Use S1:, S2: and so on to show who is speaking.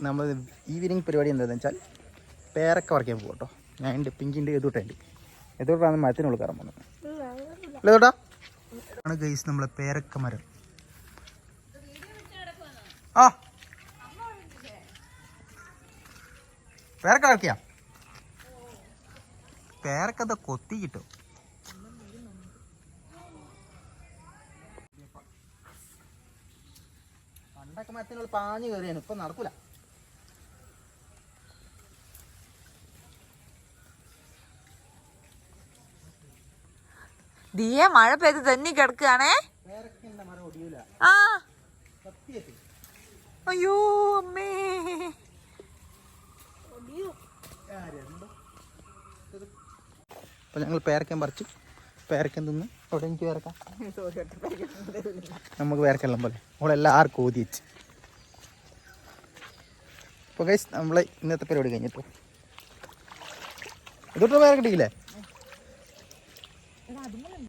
S1: നമ്മൾ ഈവനിങ് പരിപാടി എന്താണെന്ന് വെച്ചാൽ പേരക്ക പറിക്കാൻ പോകും കേട്ടോ ഞാൻ ഉണ്ട് പിങ്കിന്റെ എതോട്ടുണ്ട് എതോട്ടാണ് മരത്തിനുള്ളിൽ കയറാൻ പോകുന്നത് അല്ലേ തൊട്ടാ? ആണ് ഗൈസ് നമ്മളെ പേരക്ക മരം. ആ. പേരക്ക കളിക്കാം പേരക്കത കൊത്തി കിട്ടും. പണ്ടൊക്കെ മരത്തിനുള്ളിൽ പാഞ്ഞു കയറിയാണ് ഇപ്പൊ നടക്കൂല.
S2: ദിയെ മഴ പെയ്ത് തന്നെ കിടക്കുകയാണേ.
S1: പേരക്കന്റെ മരം ഒടിയൂല.
S2: ആ. അയ്യോ അമ്മേ.
S1: അപ്പോൾ ഞങ്ങൾ പേരക്കൻ പറിച്ചു. പേരക്കൻ തിന്ന്. അവിടെ എനിക്ക് പേരക്കാം. നമുക്ക് പേരക്കെല്ലാം പോലെ. നമ്മളെല്ലാവർക്കും ഓതി വെച്ച്. അപ്പോൾ നമ്മളെ ഇന്നത്തെ പരിപാടി കഴിഞ്ഞിട്ടു ഇതൊട്ട് പേരക്ക കിട്ടിയില്ലേ 那怎么能？